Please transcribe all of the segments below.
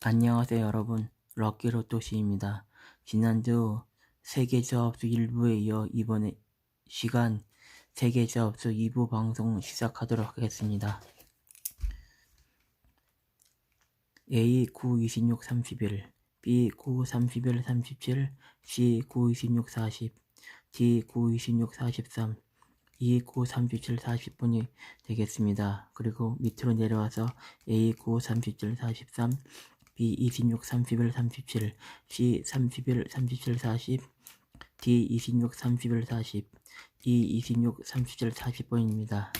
안녕하세요 여러분 럭키로또시입니다. 지난주 세계저업수 1부에 이어 이번에 시간 세계저업수 2부 방송 시작하도록 하겠습니다. A 9 26 31 B 9 31 37 C 9 26 40 D 9 26 43 E 9 37 40분이 되겠습니다. 그리고 밑으로 내려와서 A 9 37 43 B 26 31 37 C 31 37 40 D 26 31 40 E 26 37 40번입니다.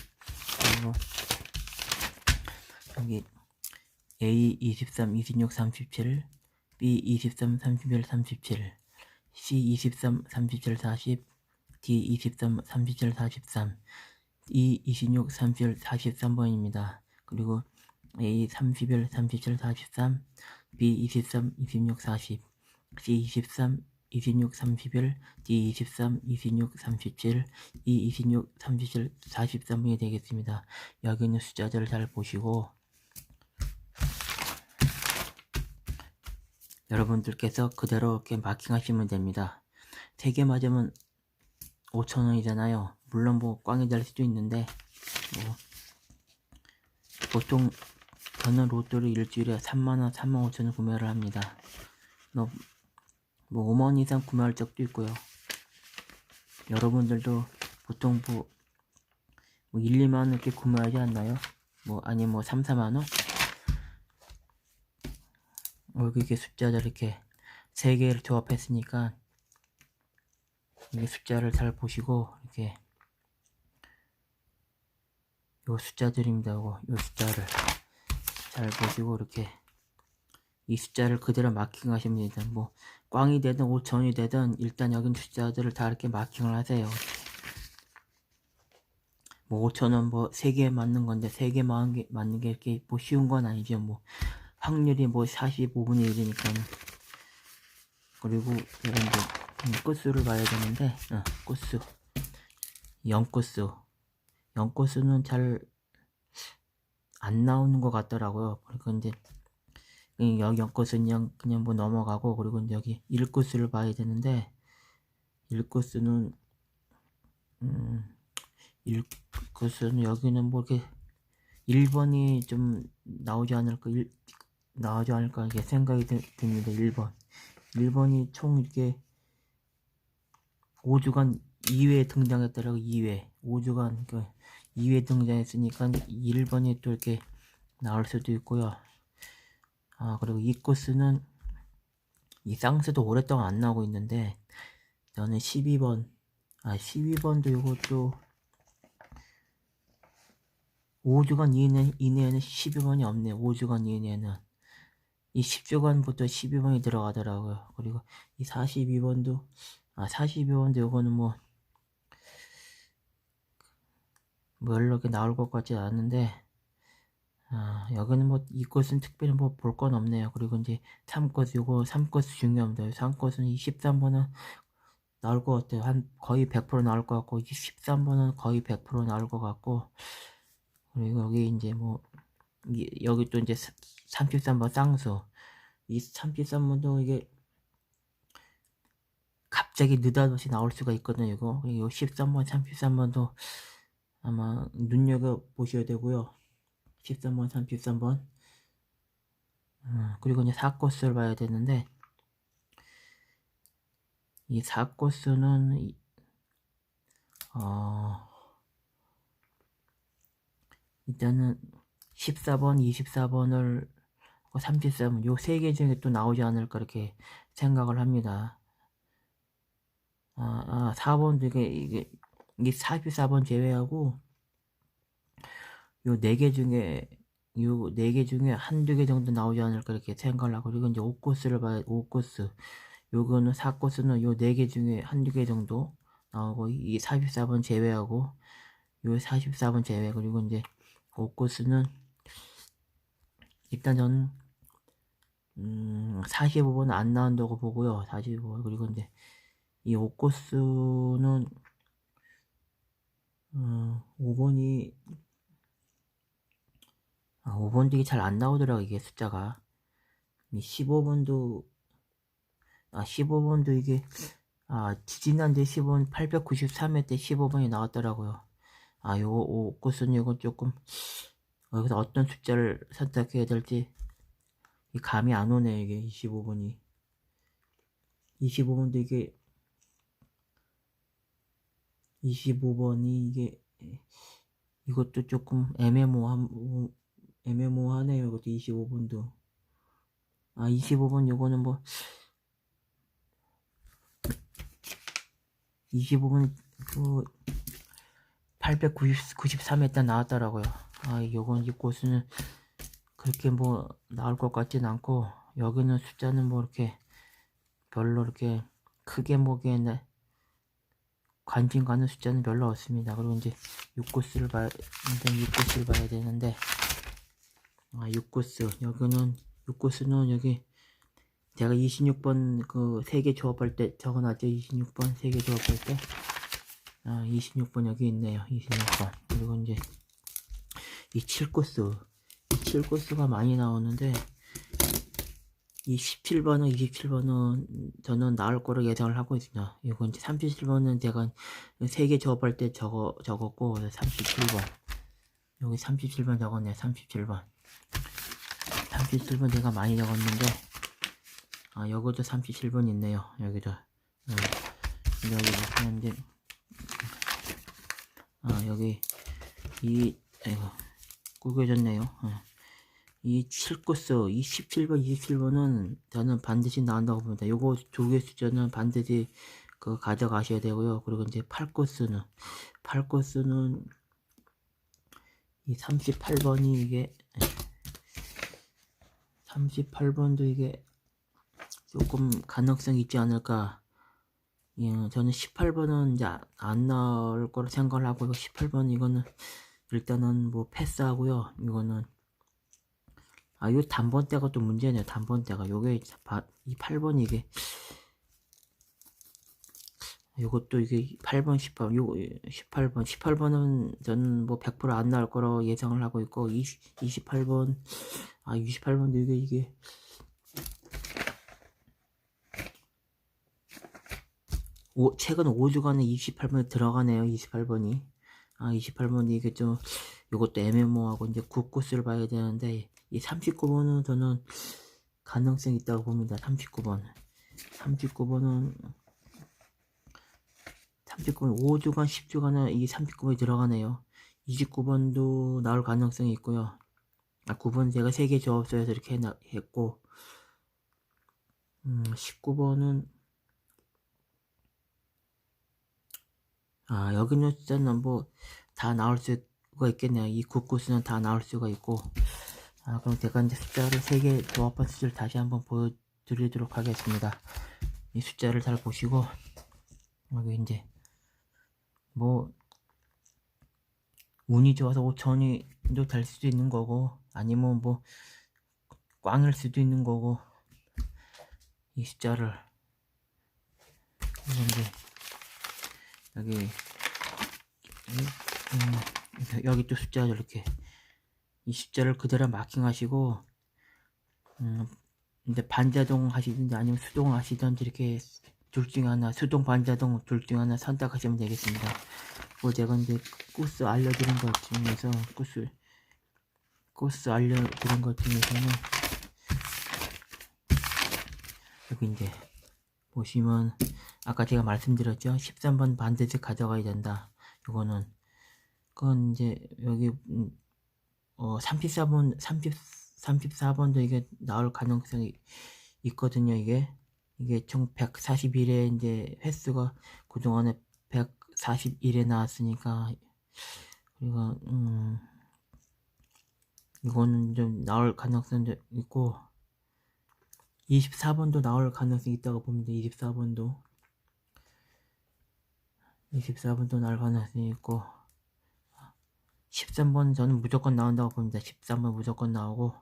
그리고 여기 A 23 26 37 B 23 31 37 C 23 37 40 D 23 37 43 E 26 37 43번입니다. 그리고 A 31 37 43 B 23 26 40 C 23 26 31 D 23 26 37 E 26 37 43번이 되겠습니다. 여기 있는 숫자들을 잘 보시고 여러분들께서 그대로 이렇게 마킹하시면 됩니다. 3개 맞으면 5천원이잖아요. 물론 뭐 꽝이 될 수도 있는데 뭐 보통 저는 로또를 일주일에 3만원, 3만 5천원 구매를 합니다. 뭐, 뭐 5만원 이상 구매할 적도 있고요. 여러분들도 보통 뭐, 뭐 1, 2만원 이렇게 구매하지 않나요? 뭐 아니 뭐 3, 4만원? 여기 이렇게 숫자들 이렇게 3개를 조합했으니까 이 숫자를 잘 보시고 이렇게 요 숫자들입니다. 요, 요 숫자를 잘 보시고 이렇게 이 숫자를 그대로 마킹 하시면 됩니다. 뭐 꽝이 되든 5천이 되든 일단 여기 숫자들을 다 이렇게 마킹을 하세요. 뭐 5천원 뭐 3개 맞는 건데 3개 맞는 게, 이렇게 뭐 쉬운 건 아니죠. 뭐 확률이 뭐 45분의 1이니까 그리고 이런 이제 꽃수를 봐야 되는데 어, 꽃수 연꽃수 연꽃수는 잘 안 나오는 것 같더라고요. 그리고 이제 여기 연꽃은 그냥 그냥 뭐 넘어가고 그리고 여기 일꽃수를 봐야 되는데 일꽃수는 음 일꽃수는 여기는 뭐 이렇게 1번이 좀 나오지 않을까 일, 나오지 않을까 이렇게 생각이 듭니다. 1번 1번이 총 이렇게 5주간 2회 등장했더라고 2회 5주간 그 2회 등장했으니까 1번이 또 이렇게 나올 수도 있고요. 아 그리고 이 코스는 이 쌍스도 오랫동안 안 나오고 있는데 저는 12번 아 12번도 이것도 5주간 이내, 이내에는 12번이 없네요 5주간 이내에는. 이 10주간부터 12번이 들어가더라고요. 그리고 이 42번도 아 42번도 이거는 뭐 별로 이렇게 나올 것 같지 않은데 아, 여기는 뭐 이것은 특별히 뭐 볼 건 없네요. 그리고 이제 3것 이거 3것 중요합니다. 3것은 이 13번은 나올 것 같아요. 한 거의 100% 나올 것 같고 이 13번은 거의 100% 나올 것 같고 그리고 여기 이제 뭐 이, 여기 또 이제 33번 쌍수 이 33번도 이게 갑자기 느닷없이 나올 수가 있거든요. 이거 그리고 13번 33번도 아마 눈여겨 보셔야 되고요. 13번, 33번. 어, 그리고 이제 4코스를 봐야 되는데, 이 4코스는, 어, 일단은 14번, 24번을 33, 요세 개 중에 또 나오지 않을까 이렇게 생각을 합니다. 아, 아 4번도 이게, 이게 이게 44번 제외하고 요 네 개 중에 요 네 개 중에 한두 개 정도 나오지 않을까 이렇게 생각을 하고 그리고 이제 5코스를 봐야 5코스. 요거는 4코스는 요 네 개 중에 한두 개 정도 나오고 이 44번 제외하고 요 44번 제외. 그리고 이제 5코스는 일단 저는 음 45번 안 나온다고 보고요. 45번. 그리고 이제 이 5코스는 어, 5번이 아, 5번 되게 잘 안 나오더라고 이게 숫자가 이 15번도 아 15번도 이게 아 지지난주에 15번 893회 때 15번이 나왔더라고요. 아 요거 옷꽃은 이거 조금 여기서 어떤 숫자를 선택해야 될지 이 감이 안 오네 이게 25번이 25번도 이게 25번이 이게 이것도 조금 애매모한 애매모하네요 이것도 25번도. 아 25번 요거는 뭐 25번 그 893회 때 나왔더라고요. 아 요건 이 꽃은 그렇게 뭐 나올 것 같진 않고 여기는 숫자는 뭐 이렇게 별로 이렇게 크게 보기에는 관심 가는 숫자는 별로 없습니다. 그리고 이제 6코스를 봐야, 이제 6코스를 봐야 되는데, 아, 6코스. 여기는, 6코스는 여기, 제가 26번 그 세개 조합할 때 적어놨죠. 26번 세개 조합할 때. 아, 26번 여기 있네요. 26번. 그리고 이제, 이 7코스. 이 7코스가 많이 나오는데, 이 17번은 27번은 저는 나올 거로 예상을 하고 있습니다. 이거 이제 37번은 제가 3개 조합할 때 적어, 적었고 37번 여기 37번 적었네요. 37번 37번 제가 많이 적었는데 아 여기도 37번 있네요. 여기도 어, 여기 보시면 이제 아 여기 이 아이고 구겨졌네요. 어. 이 7코스, 이 17번, 27번은 저는 반드시 나온다고 봅니다. 요거 두 개 숫자는 반드시 그 가져가셔야 되고요. 그리고 이제 8코스는, 8코스는 이 38번이 이게 38번도 이게 조금 가능성이 있지 않을까. 예, 저는 18번은 이제 안 나올 거로 생각을 하고 18번 이거는 일단은 뭐 패스하고요. 이거는 아, 요 단번대가 또 문제네요. 단번대가. 요게, 이 8번 이게. 요것도 이게 8번, 18번, 요 18번, 18번은 저는 뭐 100%안 나올 거로 예상을 하고 있고, 20, 28번, 아, 28번도 이게, 이게. 오, 최근 5주간에 28번에 들어가네요. 28번이. 아, 28번이 이게 좀, 요것도 애매모하고 이제 9코스를 봐야 되는데, 이 39번은 저는 가능성이 있다고 봅니다. 39번. 39번은 39번 5주간 10주간은 이 39번이 들어가네요. 29번도 나올 가능성이 있고요. 아, 9번 제가 3개 조합서에서 이렇게 했고 음, 19번은 아 여기는 숫자는 뭐 다 나올 수가 있겠네요. 이 국구수는 다 나올 수가 있고 아, 그럼 제가 이제 숫자를 3개 조합한 숫자를 다시 한번 보여드리도록 하겠습니다. 이 숫자를 잘 보시고, 여기 이제, 뭐, 운이 좋아서 5천이도 될 수도 있는 거고, 아니면 뭐, 꽝일 수도 있는 거고, 이 숫자를, 이제, 여기, 음, 여기 또 숫자 이렇게, 이 숫자를 그대로 마킹하시고 음, 이제 반자동 하시든지 아니면 수동 하시든지 이렇게 둘 중에 하나 수동 반자동 둘 중에 하나 선택하시면 되겠습니다. 뭐 제가 이제 코스 알려드린 것 중에서 코스 코스 알려드린 것 중에서는 여기 이제 보시면 아까 제가 말씀드렸죠 13번 반드시 가져가야 된다 이거는 그건 이제 여기 음, 어, 34번, 30, 34번도 이게 나올 가능성이 있거든요, 이게. 이게 총 141회 이제 횟수가 그동안에 141회 나왔으니까, 그리고, 음, 이거는 좀 나올 가능성도 있고, 24번도 나올 가능성이 있다고 봅니다, 24번도. 24번도 나올 가능성이 있고, 13번 저는 무조건 나온다고 봅니다. 13번 무조건 나오고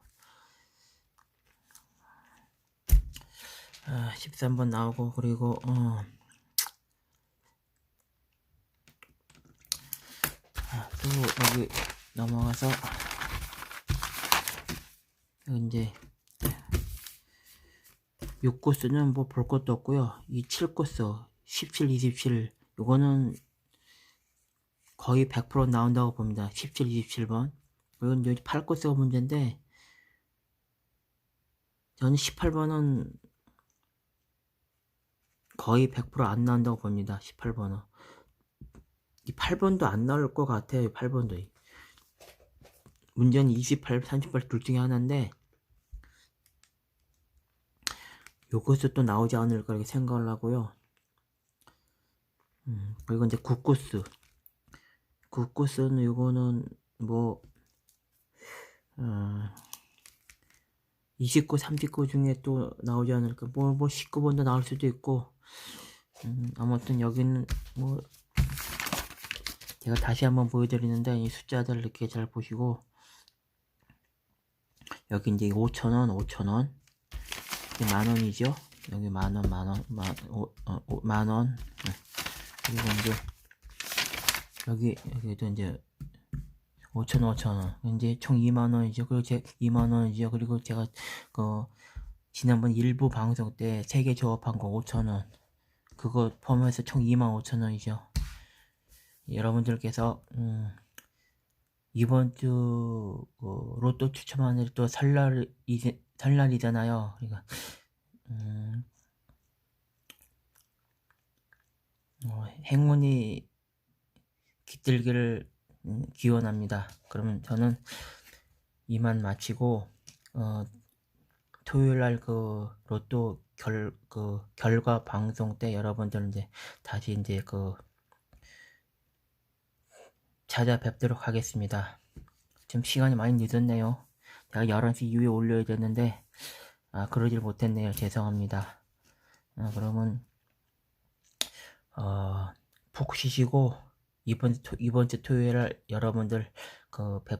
아, 13번 나오고 그리고 어, 아, 또 여기 넘어가서 이제 6코스는 뭐 볼 것도 없고요. 이 7코스 17, 27 요거는 거의 100% 나온다고 봅니다. 17, 27번. 이건 여기 8코스가 문제인데 저는 18번은 거의 100%안 나온다고 봅니다. 18번은. 이 8번도 안 나올 것 같아요. 이 8번도. 문제는 28, 38 둘 중에 하나인데 요것도 또 나오지 않을 거라고 생각을 하고요. 음, 그리고 이제 국코스. 국코스는 요거는 뭐, 어, 29, 39 중에 또 나오지 않을까. 뭐, 뭐 19번도 나올 수도 있고, 음, 아무튼 여기는 뭐, 제가 다시 한번 보여드리는데, 이 숫자들 이렇게 잘 보시고, 여기 이제 5천원, 5천원. 이게 만 원이죠? 여기 만 원, 만 원, 만, 오, 어, 오, 만 원. 네. 그리고 이제, 여기, 여기도 이제, 5천 원, 5천 원. 이제 총 2만 원이죠. 그리고 제 2만 원이죠. 그리고 제가, 그, 지난번 일부 방송 때세개 조합한 거 5천 원. 그거 포함해서 총 2만 5천 원이죠. 여러분들께서, 음, 이번 주 어, 로또 추첨하는 또 설날 이제 설날이잖아요. 그러니까 음, 어, 행운이 깃들기를 음, 기원합니다. 그러면 저는 이만 마치고 어, 토요일 날 그 로또 결 그 결과 방송 때 여러분들 이제 다시 이제 그 찾아뵙도록 하겠습니다. 지금 시간이 많이 늦었네요. 제가 11시 이후에 올려야 되는데, 아, 그러질 못했네요. 죄송합니다. 아, 그러면, 어, 푹 쉬시고, 이번, 이번 주 토요일 날 여러분들, 그, 뵙,